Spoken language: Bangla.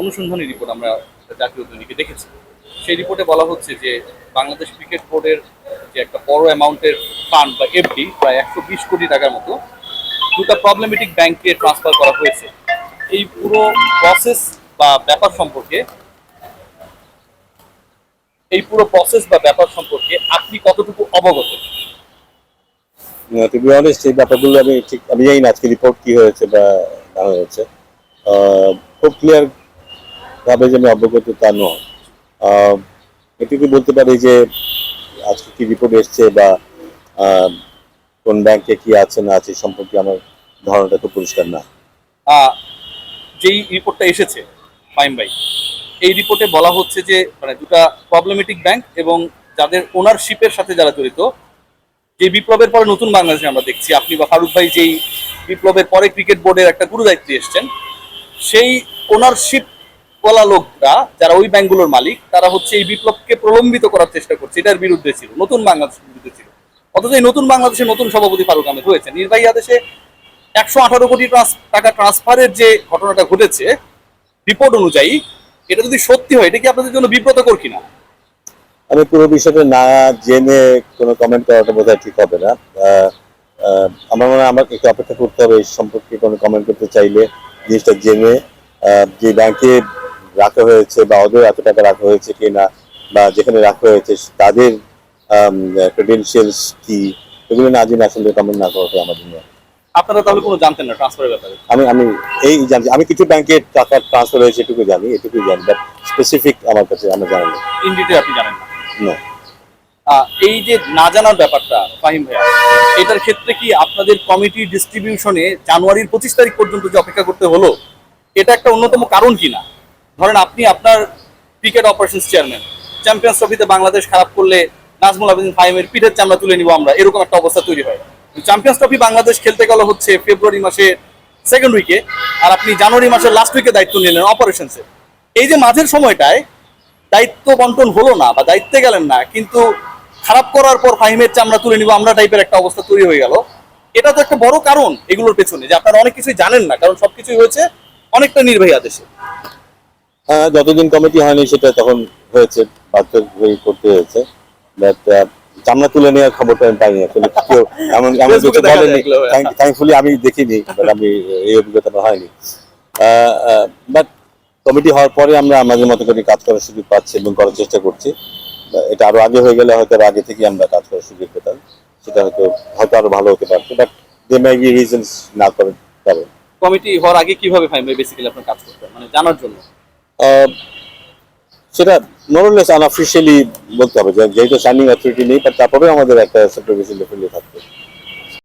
অনুসন্ধানী রিপোর্ট আমরা জাতীয় দৈনিকে দেখেছি। সেই রিপোর্টে বলা হচ্ছে যে, বাংলাদেশ ক্রিকেট বোর্ডের যে একটা বড় অ্যামাউন্টের ফান্ড বা এফডি প্রায় একশো বিশ কোটি টাকার মতো, দুটা প্রবলেমেটিক ব্যাংকে ট্রান্সফার করা হয়েছে। এই পুরো প্রসেস বা ব্যাপার সম্পর্কে, এই পুরো প্রসেস বা ব্যাপার সম্পর্কে আপনি কতটুকু অবগত? টু বি অনেস্ট এই ব্যাপারগুলো আমি ঠিক, আমি জানি না আজকে রিপোর্ট কি হয়েছে বা হয়েছে। খুব ক্লিয়ার ভাবে যে আমি অবগত তা নয়। এটুকু বলতে পারি যে আজকে কি রিপোর্ট এসছে বা কোন ব্যাংকে কি আছে না আছে সম্পর্কে আমার ধারণাটা খুব পরিষ্কার না। যেই রিপোর্টটা এসেছে ফাইম ভাই, এই রিপোর্টে বলা হচ্ছে যে মানে দুটা প্রবলেমেটিক ব্যাংক এবং যাদের ওনারশিপের সাথে যারা জড়িত, যে বিপ্লবের পরে নতুন বাংলাদেশে আমরা দেখছি, আপনি বা ফারুক ভাই যেই বিপ্লবের পরে ক্রিকেট বোর্ডের একটা গুরু দায়িত্বে এসছেন, সেই ওনারশিপ বলা লোকরা, যারা ওই ব্যাংকগুলোর মালিক, তারা হচ্ছে এই বিপ্লবকে প্রলম্বিত করার চেষ্টা করছে। এটার বিরুদ্ধে ছিল, নতুন বাংলাদেশের বিরুদ্ধে ছিল। অথচ এই নতুন বাংলাদেশের নতুন সভাপতি ফারুক আহমেদ হয়েছে। নির্বাহী আদেশে একশো আঠারো কোটি টাকা ট্রান্সফারের যে ঘটনাটা ঘটেছে, রিপোর্ট অনুযায়ী এটা যদি সত্যি হয়, এটা কি আপনাদের জন্য বিব্রতকর কিনা? আমি পুরো বিষয়টা না জেনে কোনো কমেন্ট করাটা বোধহয় ঠিক হবে না। আমার মনে হয় আমাকে একটু অপেক্ষা করতে হবে এই সম্পর্কে কোনো কমেন্ট করতে চাইলে, জিনিসটা জেনে। যে ব্যাংকে রাখা হয়েছে বা ওদের এত টাকা রাখা হয়েছে কিনা বা যেখানে রাখা হয়েছে তাদের ক্রেডেনশিয়ালস কি? এগুলো না জেনে আসলে কমেন্ট না করাটা আমার জন্য আপনারা তাহলে কোনো জানতেন না ট্রান্সফারের ব্যাপারে? আমি আমি এই জানি আমি কিছু ব্যাংকে টাকা ট্রান্সফার হয়েছে এটুকু জানি এটুকুই জানি বাট স্পেসিফিক আমার কাছে আমার জানা নেই। ইন ডিটেল আপনি জানেন না। এই যে না জানার ব্যাপারটা ফাহিম ভাইয়া এটার ক্ষেত্রে কি আপনাদের কমিটি ডিস্ট্রিবিউশনে জানুয়ারির পঁচিশ তারিখ পর্যন্ত যে অপেক্ষা করতে হলো এটা একটা অন্যতম কারণ কিনা? ধরেন আপনি আপনার ক্রিকেট অপারেশন চেয়ারম্যান চ্যাম্পিয়ন্স ট্রফিতে বাংলাদেশ খারাপ করলে নাজমুল আবেদিন ফাহিমের পিঠের চামড়া তুলে নিব আমরা, এরকম একটা অবস্থা তৈরি হয়। চ্যাম্পিয়ন্স ট্রফি বাংলাদেশ খেলতে গেল হচ্ছে ফেব্রুয়ারি মাসে সেকেন্ড উইকে আর আপনি জানুয়ারি মাসের লাস্ট উইকে দায়িত্ব নিলেন অপারেশনসে এই যে মাঝের সময়টায় দায়িত্ব বন্টন হলো না বা দায়িত্বে গেলেন না, কিন্তু খারাপ করার পর ফাহিমের চামড়া তুলে নিব আমরা টাইপের একটা অবস্থা তৈরি হয়ে গেল। এটা তো একটা বড় কারণ এগুলোর পেছনে, যে আপনারা অনেক কিছুই জানেন না, কারণ সবকিছুই হয়েছে অনেকটা নির্বাহী আদেশে যতদিন কমিটি হয়নি সেটা তখন হয়েছে বাধ্য হয়ে করতে হয়েছে। বাট চামড়া তুলে নেওয়ার খবরটা আমি পাইনি আসলে কেউ এমন এমন কিছু বলেনি। হ্যাঁ। থ্যাঙ্কফুলি আমি দেখিনি বাট আমি এই অভিজ্ঞতা আমার হয়নি বাট কমিটি হওয়ার পরে আমরা আমাদের মতো করে কাজ করার সুযোগ পাচ্ছি এবং করার চেষ্টা করছি। এটা আরও আগে হয়ে গেলে হয়তো আগে থেকে আমরা কাজ করার সুযোগ পেতাম। সেটা হয়তো হয়তো আরও ভালো হতে পারতো but they may be reasons না করে কারণ কমিটি হওয়ার আগে কীভাবে ভাই বেসিক্যালি আপনার কাজ করতেন মানে জানার জন্য? সেটা নরলেস আনঅফিসিয়ালি বলতে হবে যেহেতু সাইনিং অথরিটি নেই তারপরে আমাদের একটা সুপারভিশন ডেফিনেটলি থাকবে।